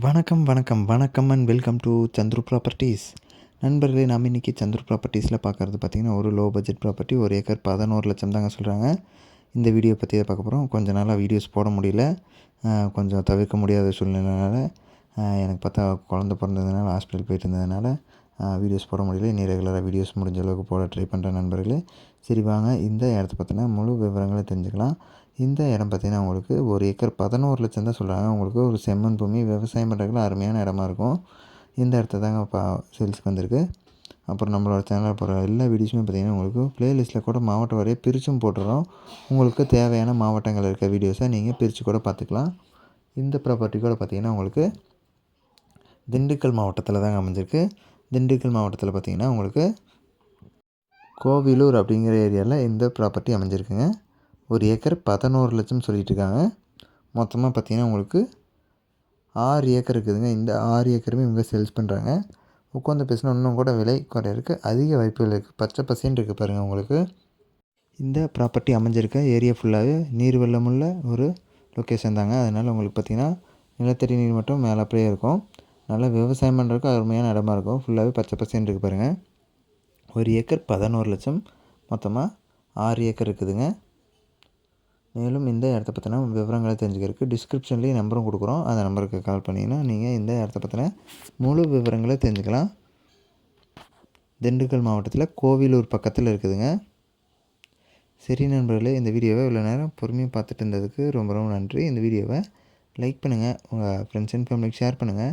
வணக்கம் வணக்கம் வணக்கம் and welcome to Chandru properties நண்பர்களே நாம் இன்றைக்கி சந்துரு ப்ராப்பர்ட்டிஸில் பார்க்குறது பார்த்திங்கன்னா ஒரு லோ பட்ஜெட் ப்ராப்பர்ட்டி ஒரு ஏக்கர் பதினோரு லட்சம் தாங்க சொல்கிறாங்க இந்த வீடியோ பற்றி தான் பார்க்க போகிறோம் கொஞ்ச நாளாக வீடியோஸ் போட முடியல. கொஞ்சம் தவிர்க்க முடியாத சூழ்நிலைனால எனக்கு பார்த்தா குழந்த பிறந்ததுனால ஹாஸ்பிட்டல் போயிட்டு இருந்ததுனால வீடியோஸ் போட முடியல. இனி ரெகுலராக வீடியோஸ் முடிஞ்ச அளவுக்கு போட ட்ரை பண்ணுறேன் நண்பர்களே. சரி வாங்க. இந்த இடத்த பற்றின முழு விவரங்களை தெரிஞ்சுக்கலாம். இந்த இடம் பார்த்தீங்கன்னா உங்களுக்கு ஒரு ஏக்கர் பதினோரு லட்சம் தான் சொல்கிறாங்க உங்களுக்கு ஒரு செம்மண் பூமி விவசாயம் பண்ணுறதுக்குலாம் அருமையான இடமா இருக்கும். இந்த இடத்த தாங்க பா சேல்ஸுக்கு வந்திருக்கு. அப்புறம் நம்மளோட சேனலில் போகிற எல்லா வீடியோஸுமே பார்த்தீங்கன்னா உங்களுக்கு ப்ளேலிஸ்ட்டில் கூட மாவட்ட வரைய பிரித்தும் போட்டுறோம். உங்களுக்கு தேவையான மாவட்டங்கள் இருக்க வீடியோஸை நீங்கள் பிரித்து கூட பார்த்துக்கலாம் இந்த ப்ராப்பர்ட்டி கூட பார்த்தீங்கன்னா உங்களுக்கு திண்டுக்கல் மாவட்டத்தில் தாங்க அமைஞ்சிருக்கு. திண்டுக்கல் மாவட்டத்தில் பார்த்திங்கன்னா உங்களுக்கு கோவிலூர் அப்படிங்கிற ஏரியாவில் இந்த ப்ராப்பர்ட்டி அமைஞ்சிருக்குங்க. ஒரு ஏக்கர் பதினோரு லட்சம் சொல்லிகிட்டு இருக்காங்க மொத்தமாக பார்த்திங்கன்னா உங்களுக்கு ஆறு ஏக்கர் இருக்குதுங்க. இந்த ஆறு ஏக்கருமே இவங்க சேல்ஸ் பண்ணுறாங்க உட்காந்து பேசினா இன்னும் கூட விலை குறையிறதுக்கு அதிக வாய்ப்புகள் இருக்குது பச்சை பசேன்னு இருக்குது பாருங்கள் உங்களுக்கு. இந்த ப்ராப்பர்ட்டி அமைஞ்சிருக்க ஏரியா ஃபுல்லாகவே நீர் வெள்ளமுள்ள ஒரு லொக்கேஷன் தாங்க. அதனால் உங்களுக்கு பார்த்திங்கன்னா நிலத்தடி நீர் மட்டும் மேலே அப்படியே இருக்கும். நல்லா விவசாயம் பண்ணுறதுக்கு அருமையான இடமா இருக்கும். ஃபுல்லாகவே பச்சை பசேன்னு இருக்குது பாருங்கள் ஒரு ஏக்கர் பதினோரு லட்சம். மொத்தமாக ஆறு ஏக்கர் இருக்குதுங்க. மேலும் இந்த இடத்த பற்றின விவரங்களை தெரிஞ்சுக்கிறதுக்கு டிஸ்கிரிப்ஷன்லேயும் நம்பரும் கொடுக்குறோம். அந்த நம்பருக்கு கால் பண்ணிங்கன்னா நீங்கள் இந்த இடத்த பற்றின முழு விவரங்களை தெரிஞ்சுக்கலாம். திண்டுக்கல் மாவட்டத்தில் கோவிலூர் பக்கத்தில் இருக்குதுங்க. சரி நண்பர்களே இந்த வீடியோவை இவ்வளோ நேரம் பொறுமையாக பார்த்துட்டு இருந்ததுக்கு ரொம்ப ரொம்ப நன்றி. இந்த வீடியோவை லைக் பண்ணுங்கள் உங்கள் ஃப்ரெண்ட்ஸ் அண்ட் ஃபேமிலிக்கு ஷேர் பண்ணுங்கள்